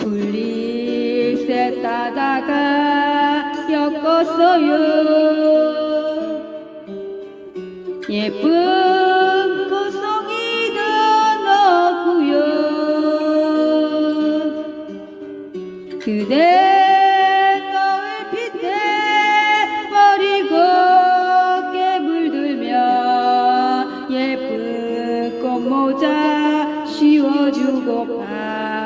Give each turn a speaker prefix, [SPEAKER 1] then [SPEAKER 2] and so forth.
[SPEAKER 1] 불릭세 따다가 엮었어요 예쁜 구성이도 넣고요 그대 예쁜 꽃모자 씌워주고 봐.